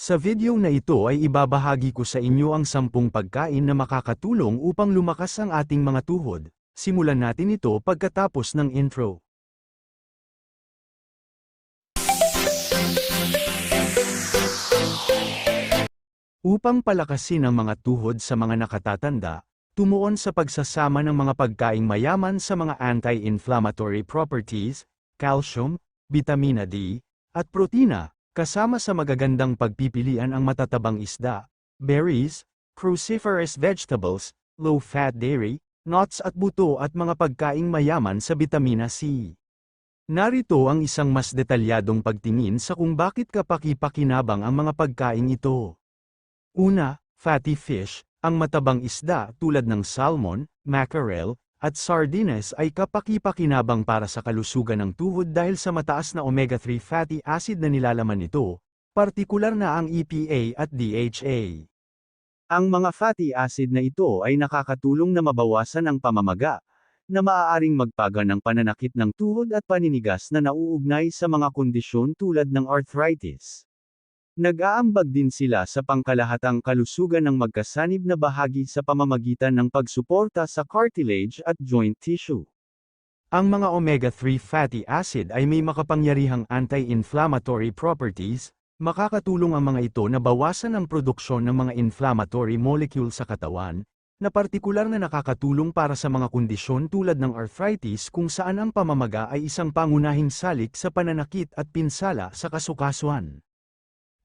Sa video na ito ay ibabahagi ko sa inyo ang sampung pagkain na makakatulong upang lumakas ang ating mga tuhod. Simulan natin ito pagkatapos ng intro. Upang palakasin ang mga tuhod sa mga nakatatanda, tumuon sa pagsasama ng mga pagkaing mayaman sa mga anti-inflammatory properties, calcium, vitamina D, at protina, kasama sa magagandang pagpipilian ang matatabang isda, berries, cruciferous vegetables, low-fat dairy, nuts at buto at mga pagkaing mayaman sa vitamina C. Narito ang isang mas detalyadong pagtingin sa kung bakit kapaki-pakinabang ang mga pagkaing ito. Una, fatty fish, ang matabang isda tulad ng salmon, mackerel, at sardines ay kapaki-pakinabang para sa kalusugan ng tuhod dahil sa mataas na omega-3 fatty acid na nilalaman nito, partikular na ang EPA at DHA. Ang mga fatty acid na ito ay nakakatulong na mabawasan ang pamamaga, na maaaring magpaga ng pananakit ng tuhod at paninigas na nauugnay sa mga kondisyon tulad ng arthritis. Nag-aambag din sila sa pangkalahatang kalusugan ng magkasanib na bahagi sa pamamagitan ng pagsuporta sa cartilage at joint tissue. Ang mga omega-3 fatty acid ay may makapangyarihang anti-inflammatory properties, makakatulong ang mga ito na bawasan ang produksyon ng mga inflammatory molecule sa katawan, na partikular na nakakatulong para sa mga kondisyon tulad ng arthritis kung saan ang pamamaga ay isang pangunahing salik sa pananakit at pinsala sa kasukasuan.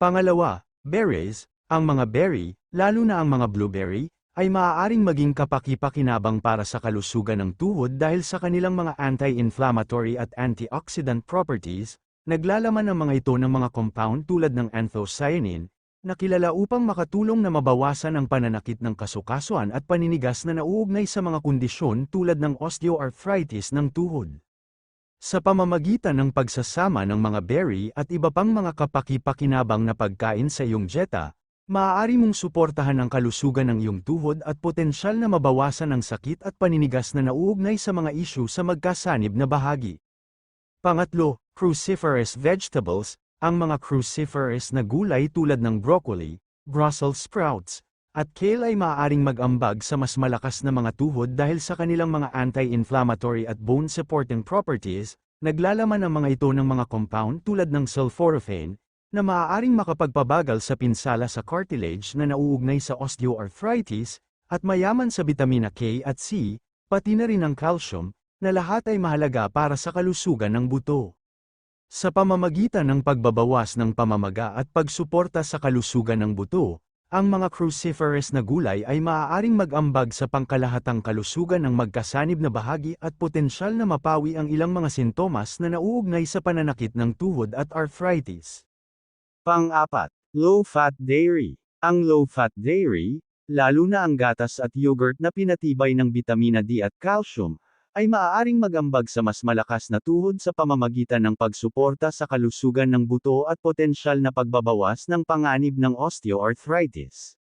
Pangalawa, berries, ang mga berry, lalo na ang mga blueberry, ay maaaring maging kapaki-pakinabang para sa kalusugan ng tuhod dahil sa kanilang mga anti-inflammatory at antioxidant properties, naglalaman ang mga ito ng mga compound tulad ng anthocyanin, na kilala upang makatulong na mabawasan ang pananakit ng kasukasuan at paninigas na nauugnay sa mga kondisyon tulad ng osteoarthritis ng tuhod. Sa pamamagitan ng pagsasama ng mga berry at iba pang mga kapaki-pakinabang na pagkain sa iyong dieta, maaari mong suportahan ang kalusugan ng iyong tuhod at potensyal na mabawasan ang sakit at paninigas na nauugnay sa mga isyu sa magkasanib na bahagi. Pangatlo, cruciferous vegetables, ang mga cruciferous na gulay tulad ng broccoli, Brussels sprouts, at kale ay maaaring mag-ambag sa mas malakas na mga tuhod dahil sa kanilang mga anti-inflammatory at bone-supporting properties, naglalaman ang mga ito ng mga compound tulad ng sulforaphane, na maaaring makapagpabagal sa pinsala sa cartilage na nauugnay sa osteoarthritis, at mayaman sa vitamina K at C, pati na rin ang calcium, na lahat ay mahalaga para sa kalusugan ng buto. Sa pamamagitan ng pagbabawas ng pamamaga at pagsuporta sa kalusugan ng buto, ang mga cruciferous na gulay ay maaaring mag-ambag sa pangkalahatang kalusugan ng magkasanib na bahagi at potensyal na mapawi ang ilang mga sintomas na nauugnay sa pananakit ng tuhod at arthritis. Pang-apat, low-fat dairy. Ang low-fat dairy, lalo na ang gatas at yogurt na pinatibay ng vitamina D at calcium, ay maaaring mag-ambag sa mas malakas na tuhod sa pamamagitan ng pagsuporta sa kalusugan ng buto at potensyal na pagbabawas ng panganib ng osteoarthritis.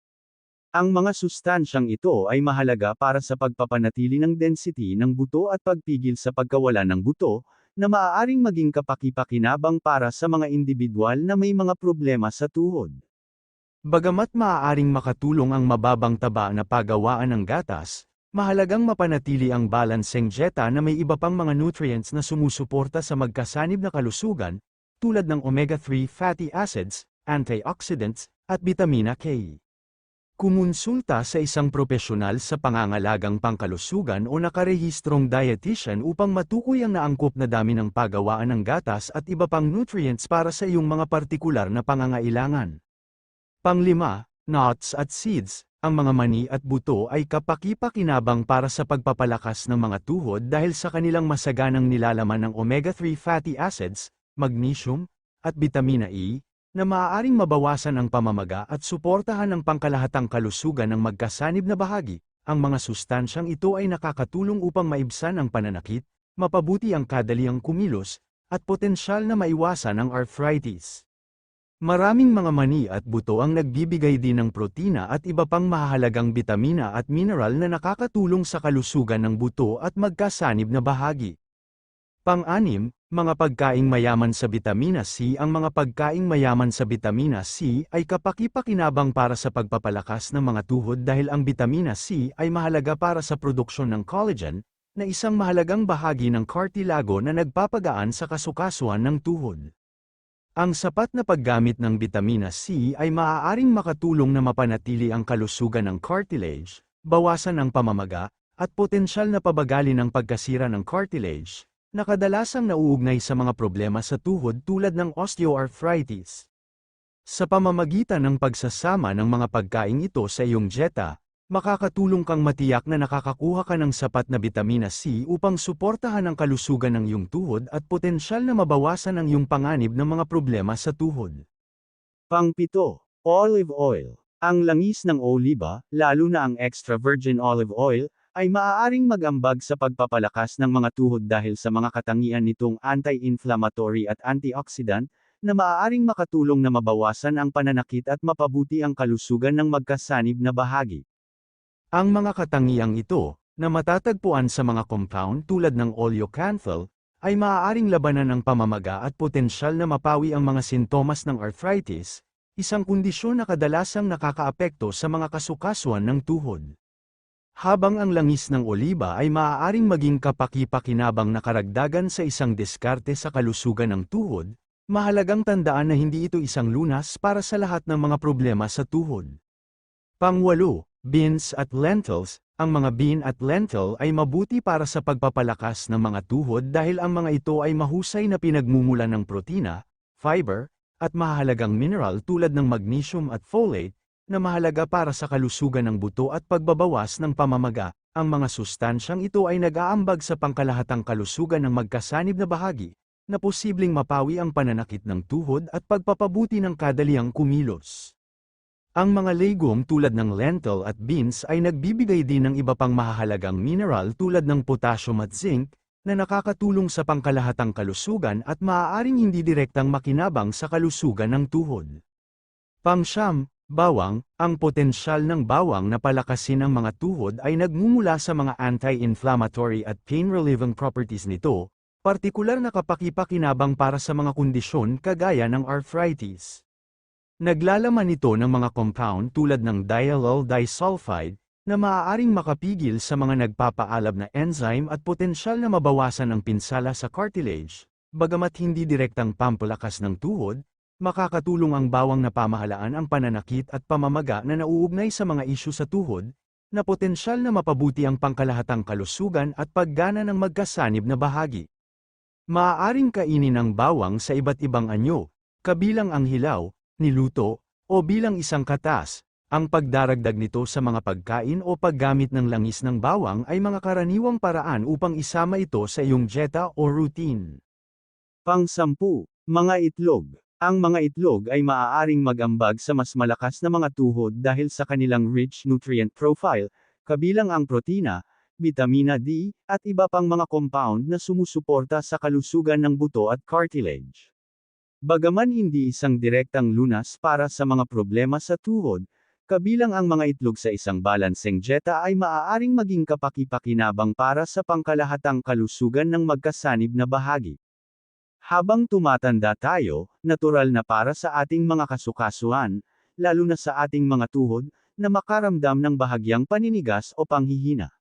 Ang mga sustansyang ito ay mahalaga para sa pagpapanatili ng density ng buto at pagpigil sa pagkawala ng buto, na maaaring maging kapaki-pakinabang para sa mga individual na may mga problema sa tuhod. Bagamat maaaring makatulong ang mababang taba na pagawaan ng gatas, Mahalagang mapanatili ang balanseng dieta na may iba pang mga nutrients na sumusuporta sa magkasanib na kalusugan, tulad ng omega-3 fatty acids, antioxidants, at vitamina K. Kumonsulta sa isang propesyonal sa pangangalagang pangkalusugan o nakarehistrong dietitian upang matukoy ang naangkop na dami ng pagawaan ng gatas at iba pang nutrients para sa iyong mga partikular na pangangailangan. Panglima, nuts at seeds, ang mga mani at buto ay kapaki-pakinabang para sa pagpapalakas ng mga tuhod dahil sa kanilang masaganang nilalaman ng omega-3 fatty acids, magnesium, at vitamina E, na maaaring mabawasan ang pamamaga at suportahan ang pangkalahatang kalusugan ng magkasanib na bahagi. Ang mga sustansyang ito ay nakakatulong upang maibsan ang pananakit, mapabuti ang kadaliang kumilos, at potensyal na maiwasan ang arthritis. Maraming mga mani at buto ang nagbibigay din ng protina at iba pang mahahalagang bitamina at mineral na nakakatulong sa kalusugan ng buto at magkasanib na bahagi. Pang-anim, mga pagkaing mayaman sa bitamina C Ang mga pagkaing mayaman sa bitamina C ay kapaki-pakinabang para sa pagpapalakas ng mga tuhod dahil ang bitamina C ay mahalaga para sa produksyon ng collagen, na isang mahalagang bahagi ng cartilago na nagpapagaan sa kasukasuan ng tuhod. Ang sapat na paggamit ng bitamina C ay maaaring makatulong na mapanatili ang kalusugan ng cartilage, bawasan ang pamamaga, at potensyal na pabagalin ang pagkasira ng cartilage, na kadalasang nauugnay sa mga problema sa tuhod tulad ng osteoarthritis. Sa pamamagitan ng pagsasama ng mga pagkain ito sa iyong dieta, makakatulong kang matiyak na nakakakuha ka ng sapat na bitamina C upang suportahan ang kalusugan ng iyong tuhod at potensyal na mabawasan ang iyong panganib ng mga problema sa tuhod. Pangpito, olive oil. Ang langis ng oliba, lalo na ang extra virgin olive oil, ay maaaring mag-ambag sa pagpapalakas ng mga tuhod dahil sa mga katangian nitong anti-inflammatory at antioxidant, na maaaring makatulong na mabawasan ang pananakit at mapabuti ang kalusugan ng magkasanib na bahagi. Ang mga katangiang ito, na matatagpuan sa mga compound tulad ng oleocanthal, ay maaaring labanan ang pamamaga at potensyal na mapawi ang mga sintomas ng arthritis, isang kondisyon na kadalasang nakakaapekto sa mga kasukasuan ng tuhod. Habang ang langis ng oliba ay maaaring maging kapaki-pakinabang na karagdagan sa isang diskarte sa kalusugan ng tuhod, mahalagang tandaan na hindi ito isang lunas para sa lahat ng mga problema sa tuhod. Pangwalo, beans at lentils, ang mga bean at lentil ay mabuti para sa pagpapalakas ng mga tuhod dahil ang mga ito ay mahusay na pinagmumulan ng protina, fiber, at mahalagang mineral tulad ng magnesium at folate, na mahalaga para sa kalusugan ng buto at pagbabawas ng pamamaga, ang mga sustansyang ito ay nag-aambag sa pangkalahatang kalusugan ng magkasanib na bahagi, na posibleng mapawi ang pananakit ng tuhod at pagpapabuti ng kadaliang kumilos. Ang mga legum tulad ng lentil at beans ay nagbibigay din ng iba pang mahahalagang mineral tulad ng potassium at zinc, na nakakatulong sa pangkalahatang kalusugan at maaaring hindi direktang makinabang sa kalusugan ng tuhod. Pangsyam, Bawang, ang potensyal ng bawang na palakasin ang mga tuhod ay nagmumula sa mga anti-inflammatory at pain-relieving properties nito, partikular na kapakipakinabang para sa mga kondisyon kagaya ng arthritis. Naglalaman ito ng mga compound tulad ng diallyl disulfide, na maaaring makapigil sa mga nagpapaalab na enzyme at potensyal na mabawasan ang pinsala sa cartilage, bagamat hindi direktang pampalakas ng tuhod, Makakatulong ang bawang na pamahalaan ang pananakit at pamamaga na nauugnay sa mga isyu sa tuhod, na potensyal na mapabuti ang pangkalahatang kalusugan at paggana ng magkasanib na bahagi. Maaaring kainin ang bawang sa iba't ibang anyo, kabilang ang hilaw, niluto, o bilang isang katas. Ang pagdaragdag nito sa mga pagkain o paggamit ng langis ng bawang ay mga karaniwang paraan upang isama ito sa iyong dieta o routine. Pang-sampu, mga itlog. Ang mga itlog ay maaaring mag-ambag sa mas malakas na mga tuhod dahil sa kanilang rich nutrient profile, kabilang ang protina, vitamina D, at iba pang mga compound na sumusuporta sa kalusugan ng buto at cartilage. Bagaman hindi isang direktang lunas para sa mga problema sa tuhod, kabilang ang mga itlog sa isang balanseng dieta ay maaaring maging kapaki-pakinabang para sa pangkalahatang kalusugan ng magkasanib na bahagi. Habang tumatanda tayo, natural na para sa ating mga kasukasuan, lalo na sa ating mga tuhod, na makaramdam ng bahagyang paninigas o panghihina.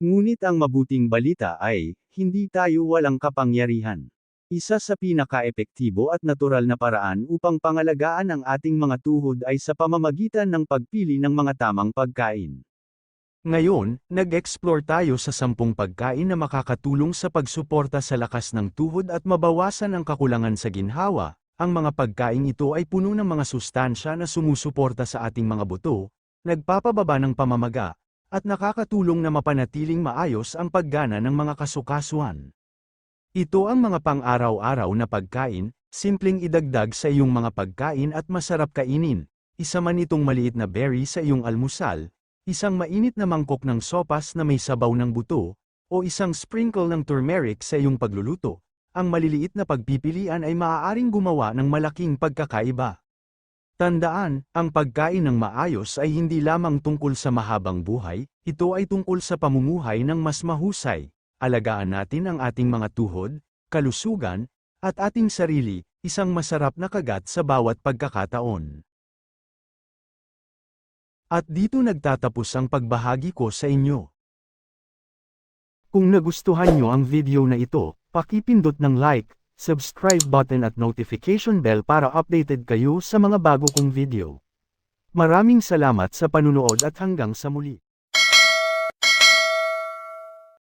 Ngunit ang mabuting balita ay, hindi tayo walang kapangyarihan. Isa sa pinaka-epektibo at natural na paraan upang pangalagaan ang ating mga tuhod ay sa pamamagitan ng pagpili ng mga tamang pagkain. Ngayon, nag-explore tayo sa sampung pagkain na makakatulong sa pagsuporta sa lakas ng tuhod at mabawasan ang kakulangan sa ginhawa. Ang mga pagkain ito ay puno ng mga sustansya na sumusuporta sa ating mga buto, nagpapababa ng pamamaga, at nakakatulong na mapanatiling maayos ang paggana ng mga kasukasuan. Ito ang mga pang-araw-araw na pagkain, simpleng idagdag sa iyong mga pagkain at masarap kainin. Isa man itong maliit na berry sa iyong almusal, Isang mainit na mangkok ng sopas na may sabaw ng buto, o isang sprinkle ng turmeric sa iyong pagluluto, ang maliliit na pagpipilian ay maaaring gumawa ng malaking pagkakaiba. Tandaan, ang pagkain ng maayos ay hindi lamang tungkol sa mahabang buhay, ito ay tungkol sa pamumuhay ng mas mahusay. Alagaan natin ang ating mga tuhod, kalusugan, at ating sarili, isang masarap na kagat sa bawat pagkakataon. At dito nagtatapos ang pagbahagi ko sa inyo. Kung nagustuhan nyo ang video na ito, pakipindot ng like, subscribe button at notification bell para updated kayo sa mga bago kong video. Maraming salamat sa panunood at hanggang sa muli.